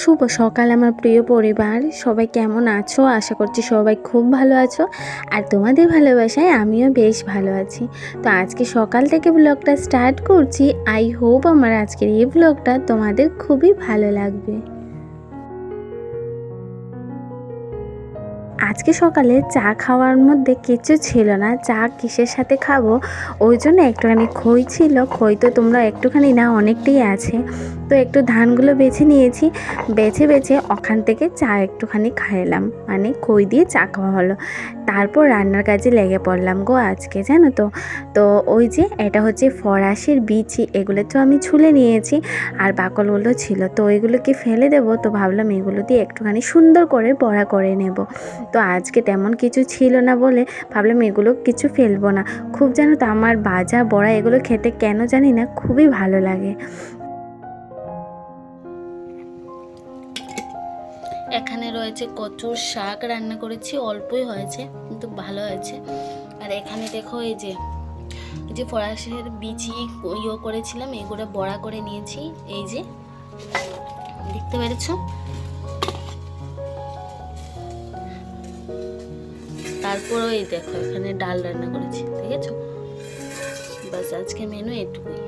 শুভ সকাল আমার প্রিয় পরিবার। সবাই কেমন আছো? আশা করছি সবাই খুব ভালো আছো। আর তোমাদের ভালোবাসায় আমিও বেশ ভালো আছি। তো আজকে সকাল থেকে ব্লগটা স্টার্ট করছি। আই হোপ আমার আজকের এই ব্লগটা তোমাদের খুবই ভালো লাগবে। আজকে সকালে চা খাওয়ার মধ্যে কিছু ছিল না। চা কিসের সাথে খাব? ওই জন্য একটুখানি খই ছিল। খই তো তোমরা একটুখানি না অনেকটাই আছে। তো একটু ধানগুলো বেছে নিয়েছি। বেছে বেছে ওখান থেকে চা একটুখানি খাইলাম। মানে খই দিয়ে চা খাওয়া হলো। তারপর রান্নার কাজে লেগে পড়লাম গো আজকে, জানো তো। তো ওই যে এটা হচ্ছে ফরাসির বিচি, এগুলো তো আমি ছুলে নিয়েছি আর বাকলগুলো ছিল। তো ওইগুলোকে ফেলে দেবো। তো ভাবলাম এগুলো দিয়ে একটুখানি সুন্দর করে বড়া করে নেব। তো আজকে তেমন কিছু ছিল না বলে ভাবলাম এগুলো কিছু ফেলব না। খুব জানো তো আমার বাজা বড়া এগুলো খেতে কেন জানি না, খুবই ভালো লাগে। এখানে রয়েছে কচুর শাক রান্না করেছি, অল্পই হয়েছে, কিন্তু ভালো হয়েছে। আর এখানে দেখো এই যে এই যে ফরাসের বিচি ইয়ে করেছিলাম, এগুলো বড়া করে নিয়েছি, এই যে, দেখতে পেরেছ? তারপর এই দেখো, এখানে ডাল রান্না করেছি ঠিক আছে বাস আজকে মেনু এটুকুই।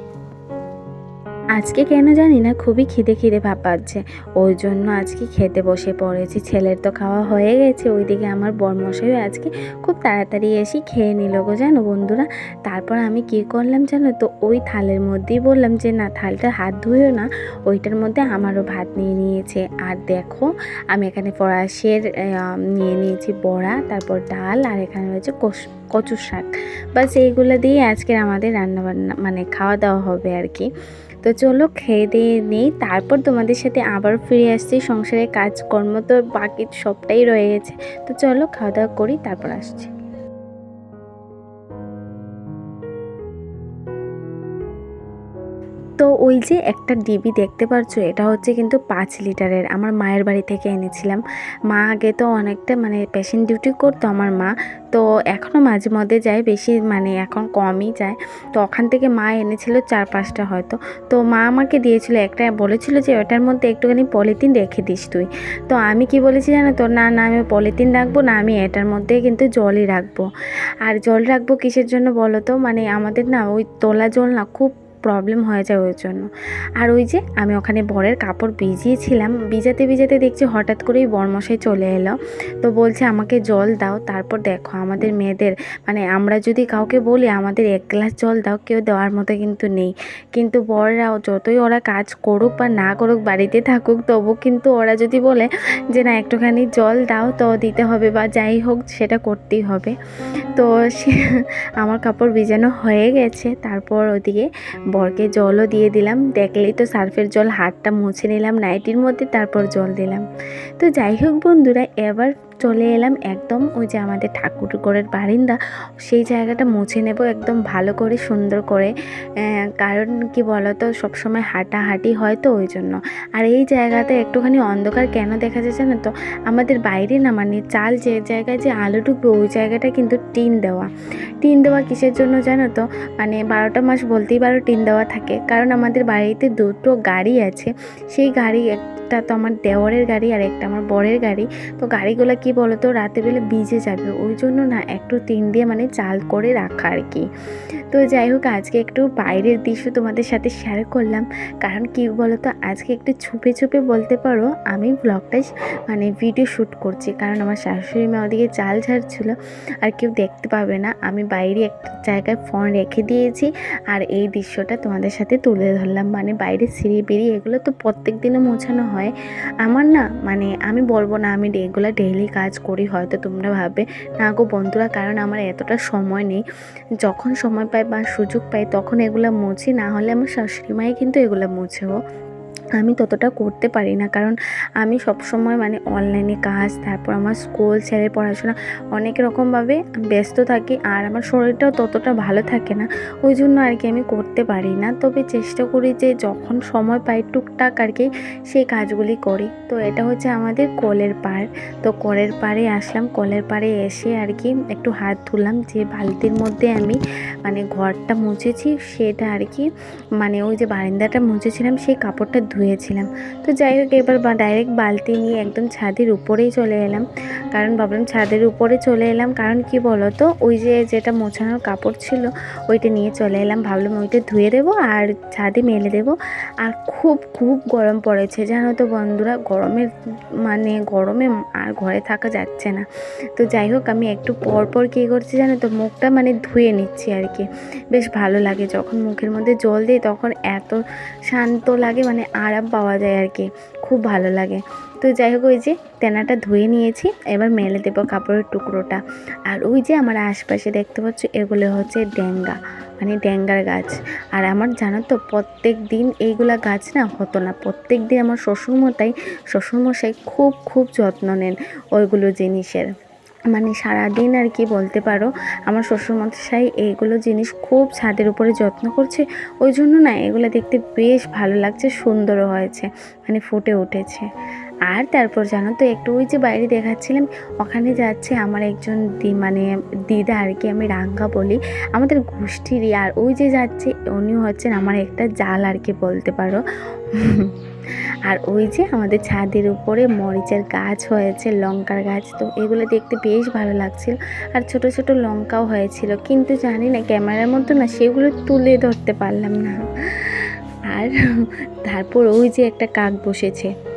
আজকে কেন জানি না খুবই খিদে খিদে ভাব পাচ্ছে। ওই জন্য আজকে খেতে বসে পড়েছি। ছেলের তো খাওয়া হয়ে গেছে। ওইদিকে আমার বরমশাইও আজকে খুব তাড়াতাড়ি এসে খেয়ে নিল গো, জানো বন্ধুরা। তারপর আমি কি করলাম জানো তো, ওই থালের মধ্যেই বললাম যে, না, থালটা হাত ধুয়েও না। ওইটার মধ্যে আমারও ভাত নিয়ে নিয়েছে। আর দেখো, আমি এখানে ফরাসের নিয়ে নিয়েছি বড়া, তারপর ডাল, আর এখানে রয়েছে কস- কচুর শাক। বাস এইগুলো দিয়ে আজকের আমাদের রান্নাবান্না মানে খাওয়া দাওয়া হবে আর কি। তো চলো খেয়ে দিয়ে নেই। তারপর তোমাদের সাথে আবার ফিরে আসছি। সংসারের কাজকর্ম তো বাকি সবটাই রয়ে গেছে। তো চলো খাওয়া দাওয়া করি, তারপর আসছি। তো ওই যে একটা ডিবি দেখতে পারছ, এটা হচ্ছে কিন্তু পাঁচ লিটারের। আমার মায়ের বাড়ি থেকে এনেছিলাম। মা আগে তো অনেকটা মানে পেশেন্ট ডিউটি করতো আমার মা। তো এখনও মাঝে মধ্যে যায়, বেশি মানে এখন কমই যায়। তো ওখান থেকে মা এনেছিল চার পাঁচটা হয়তো। তো মা আমাকে দিয়েছিল একটা, বলেছিল যে ওটার মধ্যে একটুখানি পলিথিন রেখে দিস তুই। তো আমি কি বলেছি জানো তো, না না, আমি পলিথিন রাখব না, আমি এটার মধ্যে কিন্তু জলই রাখব। আর জল রাখব কিসের জন্য বলো তো? মানে আমাদের না ওই তোলা জল না, খুব প্রবলেম হয়ে যায় ওই জন্য। আর ওই যে আমি ওখানে বরের কাপড় ভিজিয়েছিলাম, ভিজাতে ভিজাতে দেখছি হঠাৎ করেই বরমশাই চলে এলো। তো বলছে, আমাকে জল দাও, তারপর দেখো আমাদের মেয়েদের মানে আমরা যদি কাউকে বলি আমাদের এক গ্লাস জল দাও, কেউ দেওয়ার মতো কিন্তু নেই। কিন্তু বররাও যতই ওরা কাজ করুক বা না করুক, বাড়িতে থাকুক, তবু কিন্তু ওরা যদি বলে যে, না, একটুখানি জল দাও, তো দিতে হবে বা যাই হোক, সেটা করতেই হবে। তো সে, আমার কাপড় ভিজানো হয়ে গেছে। তারপর ওদিকে বরকে জলও দিয়ে দিলাম। দেখলেই তো সার্ফের জল, হাতটা মুছে নিলাম, নাইটির মধ্যে তারপর জল দিলাম। তো যাই হোক বন্ধুরা, এবার চলে এলাম একদম ওই যে আমাদের ঠাকুর ঘরের বারিন্দা, সেই জায়গাটা মুছে নেব একদম ভালো করে, সুন্দর করে। কারণ কি বলতো, সবসময় হাঁটাহাঁটি হয় তো ওই জন্য। আর এই জায়গাতে একটুখানি অন্ধকার, কেন দেখা যাচ্ছে না তো? আমাদের বাইরে না মানে চাল যে জায়গায় যে আলো ঢুকবে, ওই জায়গাটা কিন্তু টিন দেওয়া। টিন দেওয়া কিসের জন্য জানো তো? মানে বারোটা মাস বলতেই পারো টিন দেওয়া থাকে। কারণ আমাদের বাড়িতে দুটো গাড়ি আছে। সেই গাড়ি একটা তো আমার দেওরের গাড়ি আর একটা আমার বরের গাড়ি। তো গাড়িগুলো কি বলো তো রাতেরবেলা ভিজে যাবে। ওই জন্য না একটু টিন দিয়ে মানে চাল করে রাখা আর কি। তো যাই হোক, আজকে একটু বাইরের দৃশ্য তোমাদের সাথে শেয়ার করলাম। কারণ কি বলো তো আজকে একটু ছুপে ছুপে বলতে পারো, আমি ব্লগটা মানে ভিডিও শ্যুট করছি। কারণ আমার শাশুড়ি মা ওদিকে চাল ঝাড়ছিল, আর কেউ দেখতে পাবে না। আমি বাইরে একটা জায়গায় ফোন রেখে দিয়েছি, আর এই দৃশ্যটা তোমাদের সাথে তুলে ধরলাম। মানে বাইরে সিঁড়ি বেরিয়ে এগুলো তো প্রত্যেক দিনও মোছানো হয়। আমার না মানে আমি বলব না, আমি এগুলো ডেইলি কাজ করি, হয়তো তোমরা ভাববে, না গো বন্ধুরা, কারণ আমার এতটা সময় নেই। যখন সময় পাই বা সুযোগ পাই, তখন এগুলো মুছি, না হলে আমার শাশুড়ি মাই কিন্তু এগুলো মুছেও আমি ততটা করতে পারি না। কারণ আমি সবসময় মানে অনলাইনে কাজ, তারপর আমার স্কুল ছেলের পড়াশোনা অনেক রকমভাবে ব্যস্ত থাকি আর আমার শরীরটাও ততটা ভালো থাকে না। ওই জন্য আর কি আমি করতে পারি না। তবে চেষ্টা করি যে যখন সময় পাই টুকটাক আর কি সেই কাজগুলি করি। তো এটা হচ্ছে আমাদের কলের পাড়। তো কলের পাড়ে আসলাম। কলের পাড়ে এসে আর কি একটু হাত ধুলাম। যে বালতির মধ্যে আমি মানে ঘরটা মুছেছি, সেটা আর কি মানে ওই যে বারান্দাটা মুছেছিলাম, সেই কাপড়টা ধুয়ে ধুয়েছিলাম তো যাই হোক, এবার ডাইরেক্ট বালতি নিয়ে একদম ছাদের উপরেই চলে এলাম। কারণ ভাবলাম ছাদের উপরে চলে এলাম। কারণ কি বলো তো ওই যে যেটা মোছানোর কাপড় ছিল, ওইটা নিয়ে চলে এলাম। ভাবলাম ওইটা ধুয়ে দেবো আর ছাদে মেলে দেবো। আর খুব খুব গরম পড়েছে। জানো তো বন্ধুরা, গরমের মানে গরমে আর ঘরে থাকা যাচ্ছে না। তো যাই হোক, আমি একটু পর পর কী করছি জানো তো? মুখটা মানে ধুয়ে নিচ্ছি আর কি। বেশ ভালো লাগে যখন মুখের মধ্যে জল দিই, তখন এত শান্ত লাগে মানে আরাম পাওয়া যায় আর কি। খুব ভালো লাগে। তো যাই হোক, ওই যে তেনাটা ধুয়ে নিয়েছি। এবার মেলে দেবো কাপড়ের টুকরোটা। আর ওই যে আমার আশপাশে দেখতে পাচ্ছ, এগুলো হচ্ছে ড্যাঙ্গা মানে ড্যাঙ্গার গাছ। আর আমার জানো তো, প্রত্যেক দিন এইগুলা গাছ না হতো না। প্রত্যেক দিন আমার শ্বশুরমশাই শ্বশুরমশাই খুব খুব যত্ন নেন ওইগুলো জিনিসের। মানে সারাদিন আর কি বলতে পারো, আমার শ্বশুরমশাই এইগুলো জিনিস খুব ছাদের উপরে যত্ন করছে। ওই জন্য না এগুলো দেখতে বেশ ভালো লাগছে, সুন্দরও হয়েছে মানে ফুটে উঠেছে। আর তারপর জানো তো, একটু ওই যে বাইরে দেখাচ্ছিলাম, ওখানে যাচ্ছে আমার একজন দি মানে দিদা আর কি, আমি রাঙ্গা বলি, আমাদের গোষ্ঠীরই। আর ওই যে যাচ্ছে উনি হচ্ছেন আমার একটা জাল আর কি বলতে পারো। আর ওই যে আমাদের ছাদের উপরে মরিচের গাছ হয়েছে, লঙ্কার গাছ, তো এগুলো দেখতে বেশ ভালো লাগছিল। আর ছোট ছোট লঙ্কাও হয়েছিল, কিন্তু জানি না ক্যামেরার মধ্যে না সেগুলো তুলে ধরতে পারলাম না। আর তারপর ওই যে একটা কাক বসেছে।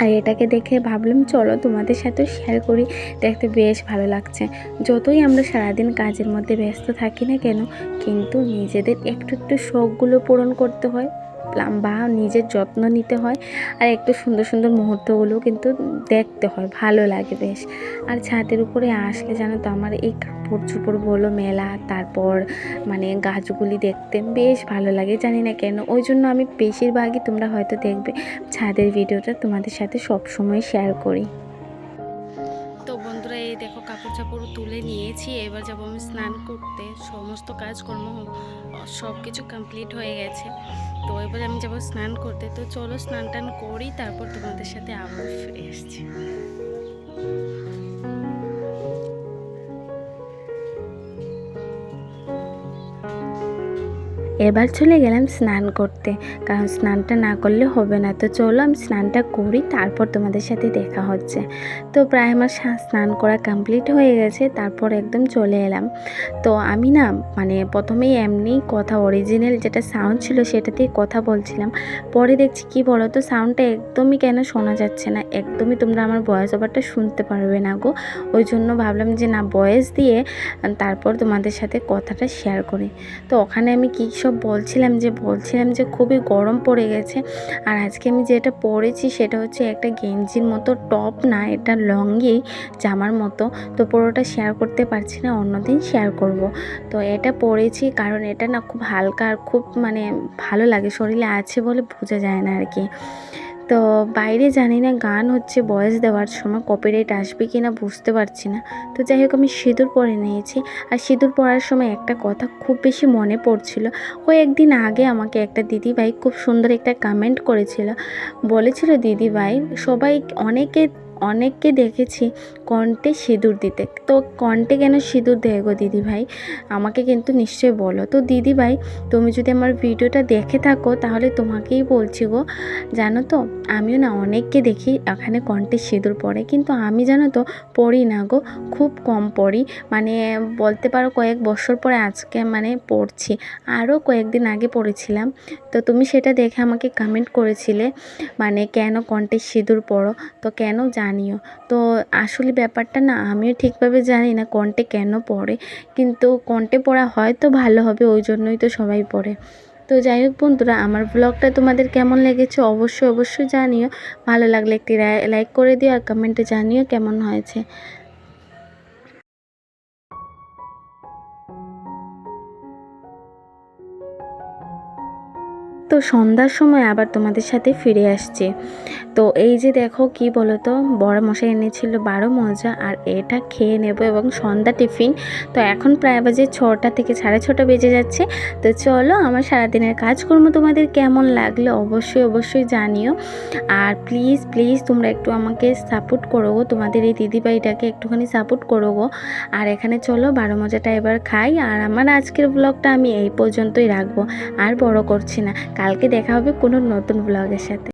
আর এটাকে দেখে ভাবলাম, চলো তোমাদের সাথেও শেয়ার করি। দেখতে বেশ ভালো লাগছে। যতই আমরা সারাদিন কাজের মধ্যে ব্যস্ত থাকি না কেন, কিন্তু নিজেদের একটু একটু শখগুলো পূরণ করতে হয়। বা নিজের যত্ন নিতে হয়। আর একটু সুন্দর সুন্দর মুহূর্তগুলো কিন্তু দেখতে হয়, ভালো লাগে বেশ। আর ছাদের উপরে আসলে জানো তো, আমার এই কাপড় চোপড় বলো, মেলা, তারপর মানে গাছগুলি দেখতে বেশ ভালো লাগে, জানি না কেন। ওই জন্য আমি বেশিরভাগই তোমরা হয়তো দেখবে, ছাদের ভিডিওটা তোমাদের সাথে সব সময় শেয়ার করি। দেখো কাপড় চাপড় তুলে নিয়েছি। এবার যাব আমি স্নান করতে। সমস্ত কাজকর্ম সব কিছু কমপ্লিট হয়ে গেছে। তো এবার আমি যাব স্নান করতে। তো চলো স্নান টান করি, তারপর তোমাদের সাথে আবার ফিরে আসছি। এবার চলে গেলাম স্নান করতে। কারণ স্নানটা না করলে হবে না। তো চলো আমি স্নানটা করি, তারপর তোমাদের সাথে দেখা হচ্ছে। তো প্রায় আমার স্নান করা কমপ্লিট হয়ে গেছে, তারপর একদম চলে এলাম। তো আমি না মানে প্রথমেই এমনি কথা অরিজিনাল যেটা সাউন্ড ছিল সেটাতেই কথা বলছিলাম। পরে দেখছি কি বলো তো সাউন্ডটা একদমই কেন শোনা যাচ্ছে না। একদমই তোমরা আমার ভয়েস ওভারটা শুনতে পারবে না গো। ওই জন্য ভাবলাম যে না ভয়েস দিয়ে, তারপর তোমাদের সাথে কথাটা শেয়ার করি। তো ওখানে আমি কী বলছিলাম যে বলছিলাম যে খুবই গরম পড়ে গেছে। আর আজকে আমি যেটা পরেছি সেটা হচ্ছে একটা গেঞ্জির মতো টপ না, এটা লঙ্গি জামার মতো। তো পুরোটা শেয়ার করতে পারছি না, অন্যদিন শেয়ার করব। তো এটা পরেছি কারণ এটা না খুব হালকা আর খুব মানে ভালো লাগে, শরীরে আছে বলে বোঝা যায় না আর কি। তো বাইরে জানি না গান হচ্ছে বয়স দেওয়ার সময় কপিরাইট আসবে কি না বুঝতে পারছি না। তো যাই হোক, আমি সিঁদুর পরে নিয়েছি। আর সিঁদুর পরার সময় একটা কথা খুব বেশি মনে পড়ছিল। কয়েকদিন আগে আমাকে একটা দিদিভাই খুব সুন্দর একটা কমেন্ট করেছিল। বলেছিল, দিদিভাই, সবাই অনেকে অনেককে দেখেছি কণ্ঠে সিঁদুর দিতে। তো কণ্ঠে কেন সিঁদুর দেয় গো দিদিভাই? আমাকে কিন্তু নিশ্চয়ই বলো। তো দিদিভাই, তুমি যদি আমার ভিডিওটা দেখে থাকো, তাহলে তোমাকেই বলছি গো। জানো তো, আমিও না অনেককে দেখি এখানে কণ্ঠে সিঁদুর পরে কিন্তু আমি জানো তো পড়ি না গো, খুব কম পড়ি। মানে বলতে পারো কয়েক বছর পরে আজকে মানে পড়ছি। আরও কয়েকদিন আগে পড়েছিলাম। তো তুমি সেটা দেখে আমাকে কমেন্ট করেছিলে মানে কেন কণ্ঠে সিঁদুর পড়ো? তো কেন জানিও। তো আসলে ব্যাপারটা না, আমিও ঠিকভাবে জানি না কণ্ঠে কেন পড়ে, কিন্তু কণ্ঠে পড়া হয়তো ভালো হবে, ওই জন্যই তো সবাই পড়ে। তো যাই হোক বন্ধুরা, আমার ব্লগটা তোমাদের কেমন লেগেছে অবশ্যই অবশ্যই জানিও। ভালো লাগলে একটি লাইক করে দিও আর কমেন্টে জানিও কেমন হয়েছে। তো সন্ধ্যার সময় আবার তোমাদের সাথে ফিরে আসছে। তো এই যে দেখো কি বলো তো বড় মশাই এনেছিল বারো মজা আর এটা খেয়ে নেব এবং সন্ধ্যা টিফিন। তো এখন প্রায় বাজে ছটা থেকে সাড়ে ছটা বেজে যাচ্ছে। তো চলো আমার সারাদিনের কাজকর্ম তোমাদের কেমন লাগল অবশ্যই অবশ্যই জানিও। আর প্লিজ প্লিজ তোমরা একটু আমাকে সাপোর্ট করো গো, তোমাদের এই দিদিভাইটাকে একটুখানি সাপোর্ট করো গো। আর এখানে চলো বারো মজাটা এবার খাই। আর আমার আজকের ব্লগটা আমি এই পর্যন্তই রাখব, আর বড় করছি না। কালকে দেখা হবে কোনো নতুন ব্লগের সাথে।